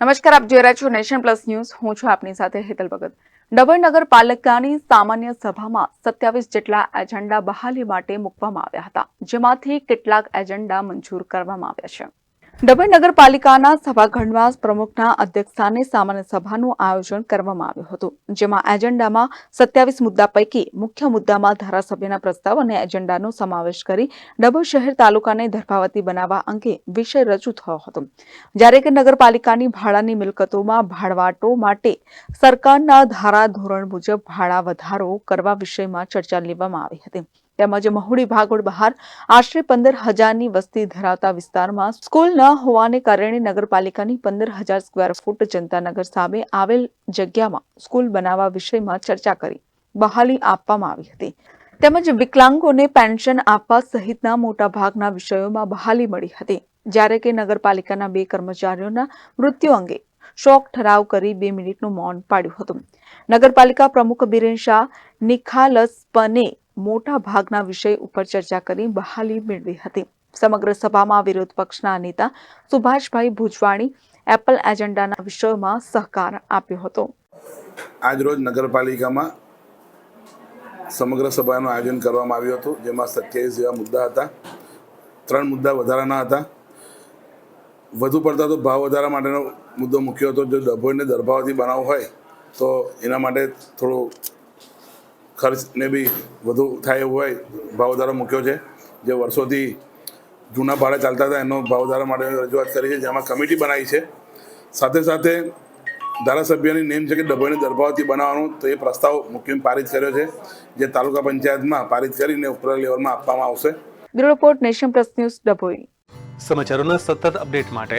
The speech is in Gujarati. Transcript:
નમસ્કાર, આપ જોઈ રહ્યા છો નેશન પ્લસ ન્યૂઝ. હું છું આપની સાથે હેતલ ભગત. ડભોઈ નગરપાલિકાની સામાન્ય સભામાં સત્યાવીસ જેટલા એજન્ડા બહાલી માટે મૂકવામાં આવ્યા હતા, જેમાંથી કેટલાક એજન્ડા મંજૂર કરવામાં આવ્યા છે. ડભોઈ નગરપાલિકાના સભાખંડમાં પ્રમુખના અધ્યક્ષસ્થાને સામાન્ય સભાનું આયોજન કરવામાં આવ્યું હતું, જેમાં એજન્ડામાં સત્યાવીસ મુદ્દા પૈકી મુખ્ય મુદ્દામાં ધારાસભ્યના પ્રસ્તાવ અને એજન્ડાનો સમાવેશ કરી ડભોઈ શહેર તાલુકાને ધર્ભાવતી બનાવવા અંગે વિષય રજૂ થયો હતો. જ્યારે કે નગરપાલિકાની ભાડાની મિલકતોમાં ભાડવાટો માટે સરકારના ધારા ધોરણ મુજબ ભાડા વધારો કરવા વિષયમાં ચર્ચા લેવામાં આવી હતી. તેમજ મહુડી ભાગોળ બહાર આશરે પંદર હજારની વસ્તી ધરાવતા વિસ્તારમાં સ્કૂલ ન હોવાને કારણે નગરપાલિકાની પંદર હજાર સ્ક્વેર ફૂટ જનતાનગર સામે આવેલ જગ્યામાં સ્કૂલ બનાવવા વિષયમાં ચર્ચા કરી, બહાલી આપવામાં આવી હતી. તેમજ વિકલાંગોને પેન્શન આપવા સહિતના મોટાભાગના વિષયોમાં બહાલી મળી હતી. જ્યારે કે નગરપાલિકાના બે કર્મચારીઓના મૃત્યુ અંગે શોક ઠરાવ કરી બે મિનિટનું મૌન પાડ્યું હતું. નગરપાલિકા પ્રમુખ બિરેન શાહ નિખાલસપને મોટા ભાગના વિષય ઉપર ચર્ચા કરી બહાલી મેળવી હતી. સમગ્ર સભામાં વિરોધ પક્ષના નેતા સુભાષભાઈ ભુજવાણી એપલ એજન્ડાના વિષયોમાં સહકાર આપ્યો હતો. આજરોજ નગરપાલિકામાં સમગ્ર સભાનું આયોજન કરવામાં આવ્યું હતું, જેમાં સત્યાવીસ જેવા મુદ્દા હતા. ત્રણ મુદ્દા વધારાના હતા. વધુ પડતા તો ભાવ વધારા માટેનો મુદ્દો મૂક્યો હતો. જો ડભોઈને દરભાવથી બનાવવો હોય, તો એના માટે થોડું ખર્ચને બી વધુ થાય એવું હોય ભાવ વધારો મૂક્યો છે. જે વર્ષોથી જૂના ભાડે ચાલતા હતા એનો ભાવ વધારા માટે રજૂઆત કરી છે જેમાં કમિટી બનાવી છે. સાથે સાથે ધારાસભ્યની નેમ છે કે ડભોઈને દરભાવથી બનાવવાનું તો એ પ્રસ્તાવ મુખ્યમ પારિત કર્યો છે જે તાલુકા પંચાયતમાં પારિત કરીને ઉપલા લેવલમાં આપવામાં આવશે. Bureau report Nation Plus News Dabhoi. સમાચારોના સતત અપડેટ માટે